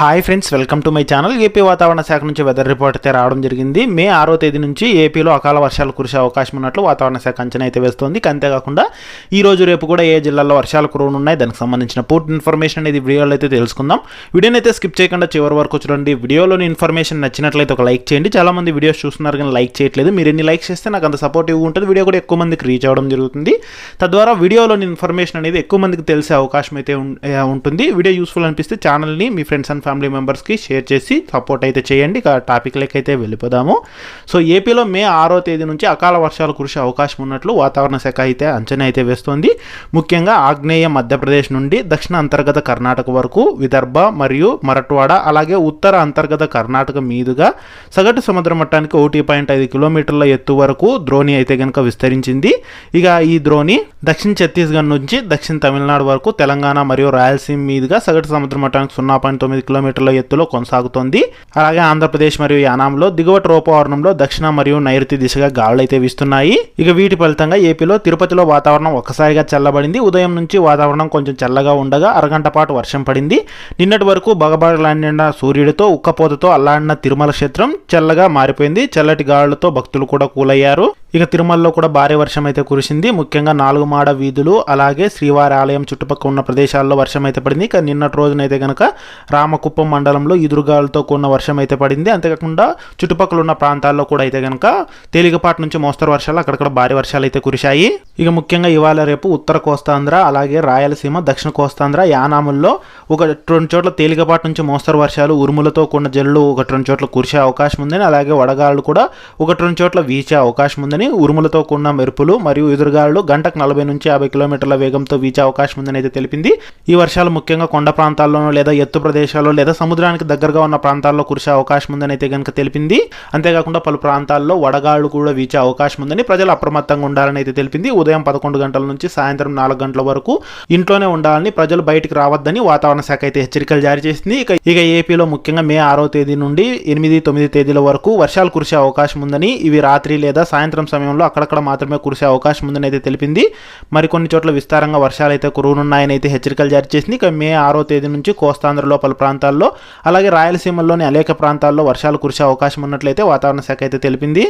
Hi friends welcome to my channel AP వాతావరణ శాఖ నుంచి వెదర్ రిపోర్ట్ అయితే రావడం జరిగింది. మే ఆరో తేదీ నుంచి ఏపీలో అకాల వర్షాలు కురిసే అవకాశం ఉన్నట్లు వాతావరణ శాఖ అంచనా అయితే వేస్తోంది. అంతేకాకుండా ఈ రోజు రేపు కూడా ఏ జిల్లాల్లో వర్షాలు కురవనున్నాయి దానికి సంబంధించిన పూర్తి ఇన్ఫర్మేషన్ అనేది వీడియోలో అయితే తెలుసుకుందాం. వీడియోని అయితే స్కిప్ చేయకుండా చివరి వరకు చూడండి. వీడియోలోని ఇన్ఫర్మేషన్ నచ్చినట్లయితే ఒక లైక్ చేయండి. చాలా మంది వీడియోస్ చూస్తున్నారు కానీ లైక్ చేయట్లేదు. మీరు ఎన్ని లైక్స్ చేస్తే నాకు అంత సపోర్టివ్ ఉంటుంది. వీడియో కూడా ఎక్కువ మందికి రీచ్ అవ్వడం జరుగుతుంది. తద్వారా వీడియోలోని ఇన్ఫర్మేషన్ అనేది ఎక్కువ మందికి తెలిసే అవకాశం అయితే ఉంటుంది. వీడియో యూస్ఫుల్ అనిపిస్తే ఛానల్ని మీ ఫ్రెండ్స్ అండ్ ఫ్యామిలీ మెంబర్స్కి షేర్ చేసి సపోర్ట్ అయితే చేయండి. ఇక టాపిక్లకి అయితే వెళ్ళిపోదాము. సో ఏపీలో మే ఆరో తేదీ నుంచి అకాల వర్షాలు కురిసే అవకాశం ఉన్నట్లు వాతావరణ శాఖ అయితే అంచనా అయితే వేస్తోంది. ముఖ్యంగా ఆగ్నేయ మధ్యప్రదేశ్ నుండి దక్షిణ అంతర్గత కర్ణాటక వరకు విదర్భ మరియు మరట్వాడ అలాగే ఉత్తర అంతర్గత కర్ణాటక మీదుగా సగటు సముద్ర మట్టానికి ఒకటి పాయింట్ ఐదు కిలోమీటర్ల ఎత్తు వరకు ద్రోణి అయితే కనుక విస్తరించింది. ఇక ఈ ద్రోణి దక్షిణ ఛత్తీస్గఢ్ నుంచి దక్షిణ తమిళనాడు వరకు తెలంగాణ మరియు రాయలసీమ మీదుగా సగటు సముద్ర మట్టానికి సున్నా పాయింట్ తొమ్మిది కిలోమీటర్ల ఎత్తులో కొనసాగుతోంది. అలాగే ఆంధ్రప్రదేశ్ మరియు యానాంలో దిగువ ట్రోపవరణంలో దక్షిణ మరియు నైరుతి దిశగా గాలులైతే అయితే వీస్తున్నాయి. ఇక వీటి ఫలితంగా ఏపీలో తిరుపతిలో వాతావరణం ఒక్కసారిగా చల్లబడింది. ఉదయం నుంచి వాతావరణం కొంచెం చల్లగా ఉండగా అరగంట పాటు వర్షం పడింది. నిన్నటి వరకు బగబగలాడిన సూర్యుడితో ఉక్కపోతతో అల్లాడిన తిరుమల క్షేత్రం చల్లగా మారిపోయింది. చల్లటి గాలులతో భక్తులు కూడా కూలయ్యారు. ఇక తిరుమలలో కూడా భారీ వర్షం అయితే కురిసింది. ముఖ్యంగా నాలుగు మాడ వీధులు అలాగే శ్రీవారి ఆలయం చుట్టుపక్కల ఉన్న ప్రదేశాల్లో వర్షం అయితే పడింది. ఇక నిన్నటి రోజునైతే కనుక రామకుప్పం మండలంలో ఎదురుగాలతో కూడిన వర్షం అయితే పడింది. అంతేకాకుండా చుట్టుపక్కల ఉన్న ప్రాంతాల్లో కూడా అయితే కనుక తేలికపాటి నుంచి మోస్తరు వర్షాలు అక్కడక్కడ భారీ వర్షాలు అయితే కురిశాయి. ఇక ముఖ్యంగా ఇవాళ రేపు ఉత్తర కోస్తాంధ్ర అలాగే రాయలసీమ దక్షిణ కోస్తాంధ్ర యానాముల్లో ఒక రెండు చోట్ల తేలికపాటి నుంచి మోస్తరు వర్షాలు ఉరుములతో కూడిన జల్లు ఒకటి రెండు చోట్ల కురిసే అవకాశం ఉందని అలాగే వడగాళ్ళు కూడా ఒకటి రెండు చోట్ల వీచే అవకాశం ఉందని ఉరుములతో కూడిన మెరుపులు మరియు ఎదురుగాలు గంటకు నలభై నుంచి యాభై కిలోమీటర్ల వేగంతో వీచే అవకాశం ఉందని అయితే తెలిపింది. ఈ వర్షాలు ముఖ్యంగా కొండ ప్రాంతాల్లోనూ లేదా ఎత్తు ప్రదేశాల్లో లేదా సముద్రానికి దగ్గరగా ఉన్న ప్రాంతాల్లో కురిసే అవకాశం ఉందని అయితే కనుక తెలిపింది. అంతేకాకుండా పలు ప్రాంతాల్లో వడగాళ్ళు కూడా వీచే అవకాశం ఉందని ప్రజలు అప్రమత్తంగా ఉండాలని అయితే తెలిపింది. ఉదయం పదకొండు గంటల నుంచి సాయంత్రం నాలుగు గంటల వరకు ఇంట్లోనే ఉండాలని ప్రజలు బయటికి రావద్దని వాతావరణ శాఖ అయితే హెచ్చరికలు జారీ చేసింది. ఇక ఇక ఏపీలో ముఖ్యంగా మే ఆరో తేదీ నుండి ఎనిమిది తొమ్మిది తేదీల వరకు వర్షాలు కురిసే అవకాశం ఉందని ఇవి రాత్రి లేదా సాయంత్రం సమయంలో అక్కడక్కడ మాత్రమే కురిసే అవకాశం ఉందని అయితే తెలిపింది. మరికొన్ని చోట్ల విస్తారంగా వర్షాలు అయితే కురువనున్నాయని అయితే హెచ్చరికలు జారీ చేసింది. ఇక మే ఆరో తేదీ నుంచి కోస్తాంధ్రలో పలు ప్రాంతాల్లో అలాగే రాయలసీమలోని అనేక ప్రాంతాల్లో వర్షాలు కురిసే అవకాశం ఉన్నట్లయితే వాతావరణ శాఖ అయితే తెలిపింది.